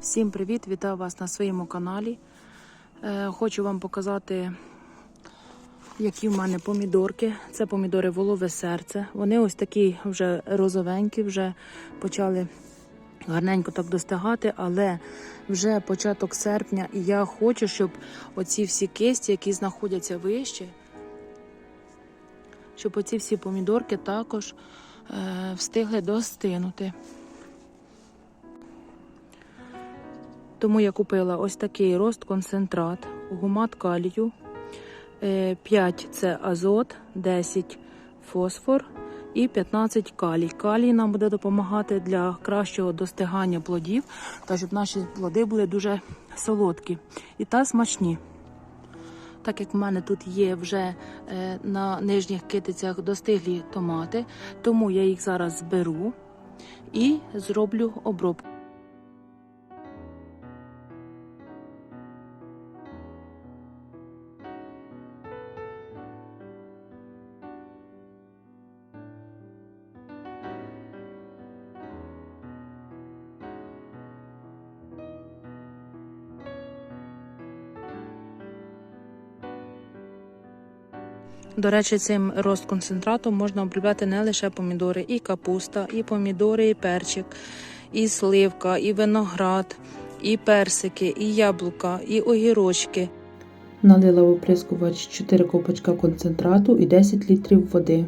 Всім привіт! Вітаю вас на своєму каналі. Е, Хочу вам показати, які в мене помідорки. Це помідори волове серце. Вони ось такі вже розовенькі, вже почали гарненько так достигати, але вже початок серпня, і я хочу, щоб оці всі кисті, які знаходяться вище, щоб оці всі помідорки також е, встигли достигнути. Тому я купила ось такий рост концентрат, гумат калію, 5 це азот, 10 фосфор і 15 калій. Калій нам буде допомагати для кращого достигання плодів та щоб наші плоди були дуже солодкі і та смачні. Так як в мене тут є вже е, на нижніх китицях достиглі томати, тому я їх зараз зберу і зроблю обробку. До речі, цим розконцентратом можна обробляти не лише помідори, і капуста, і помідори, і перчик, і сливка, і виноград, і персики, і яблука, і огірочки. Налила в оприскувач 4 копочка концентрату і 10 літрів води.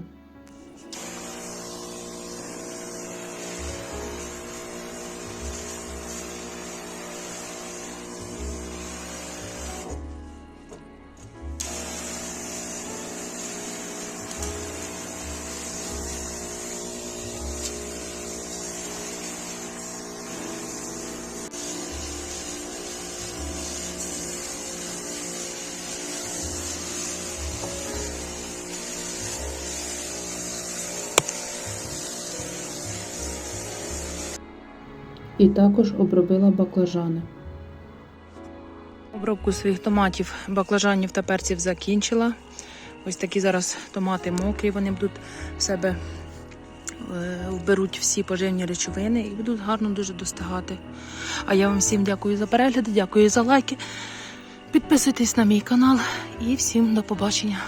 І також обробила баклажани. Обробку своїх томатів, баклажанів та перців закінчила. Ось такі зараз томати мокрі, вони будуть в себе е, вберуть всі поживні речовини і будуть гарно дуже достигати. А я вам всім дякую за перегляд, дякую за лайки. Підписуйтесь на мій канал і всім до побачення.